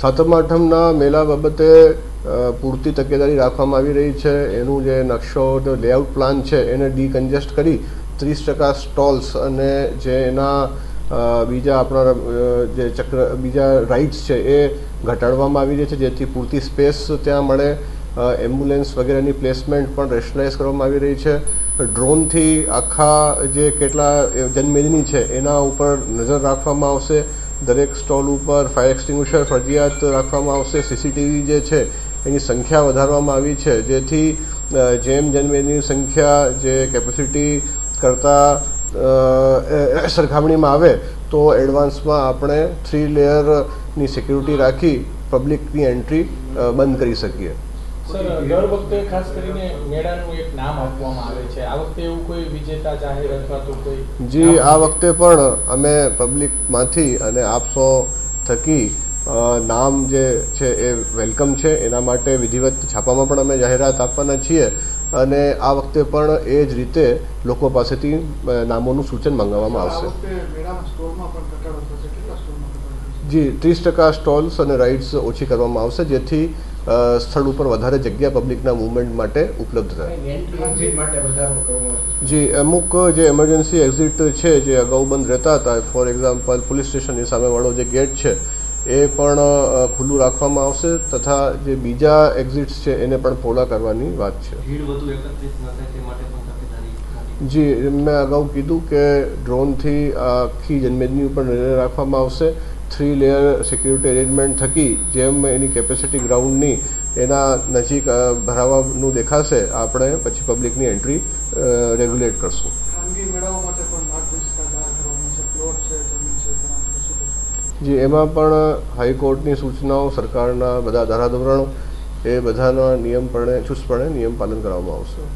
સાતમ આઠમના મેળા બાબતે પૂરતી તકેદારી રાખવામાં આવી રહી છે. એનું જે નકશો લેઆઉટ પ્લાન છે, એને ડીકન્જેસ્ટ કરી ત્રીસ ટકા સ્ટોલ્સ અને જે એના બીજા આપણા જે ચક્ર, બીજા રાઇડ્સ છે, એ ઘટાડવામાં આવી રહી છે, જેથી પૂરતી સ્પેસ ત્યાં મળે. એમ્બ્યુલન્સ વગેરેની પ્લેસમેન્ટ પણ રેશનલાઇઝ કરવામાં આવી રહી છે. ડ્રોનથી આખા જે કેટલા જનમેદની છે, એના ઉપર નજર રાખવામાં આવશે. દરેક સ્ટોલ ઉપર ફાયર એક્સટિંગ્વિશર ફરજિયાત રાખવામાં આવશે. સીસીટીવી જે છે, એની સંખ્યા વધારવામાં આવી છે. જેથી જેમ જનમેદનીની સંખ્યા જે કેપેસિટી કરતાં સરખામણીમાં આવે, તો એડવાન્સમાં આપણે થ્રી લેયરની સિક્યુરિટી રાખી પબ્લિકની એન્ટ્રી બંધ કરી શકીએ. સર દર વખતે ખાસ કરીને મેળાનું એક નામ આપવામાં આવે છે. આ વખતે એવું કોઈ વિજેતા જાહેર અથવા તો કોઈ જી આ વખતે પણ અમે પબ્લિકમાંથી અને આપસો થકી નામ જે છે એ વેલકમ છે. એના માટે વિધિવત છાપામાં પણ અમે જાહેરાત આપવાના છીએ. અને આ વખતે પણ એ જ રીતે લોકો પાસેથી નામોનું સૂચન મંગાવવામાં આવશે. જી ત્રીસ ટકા સ્ટોલ્સ અને રાઇડ્સ ઓછી કરવામાં આવશે જેથી સ્થળ ઉપર વધારે જગ્યા પબ્લિકના મુવમેન્ટ માટે ઉપલબ્ધ થાય. જી અમુક જે એમરજન્સી એક્ઝિટ છે જે અગાઉ બંધ રહેતા હતા ફોર એક્ઝામ્પલ પોલીસ સ્ટેશનની સામેવાળો જે ગેટ છે એ પણ ખુલ્લું રાખવામાં આવશે તથા જે બીજા એક્ઝિટ્સ છે એને પણ પહોળા કરવાની વાત છે. જી મેં અગાઉ કીધું કે ડ્રોનથી આખી જનમેદની ઉપર નજર રાખવામાં આવશે. થ્રી લેયર સિક્યુરિટી અરેન્જમેન્ટ થકી જેમ એની કેપેસિટી ગ્રાઉન્ડની એના નજીક ભરાવાનું દેખાશે આપણે પછી પબ્લિકની એન્ટ્રી રેગ્યુલેટ કરશું? જી એમાં પણ હાઈકોર્ટની સૂચનાઓ સરકારના બધા ધારાધોરણો એ બધાના નિયમપણે ચુસ્તપણે નિયમ પાલન કરવામાં આવશે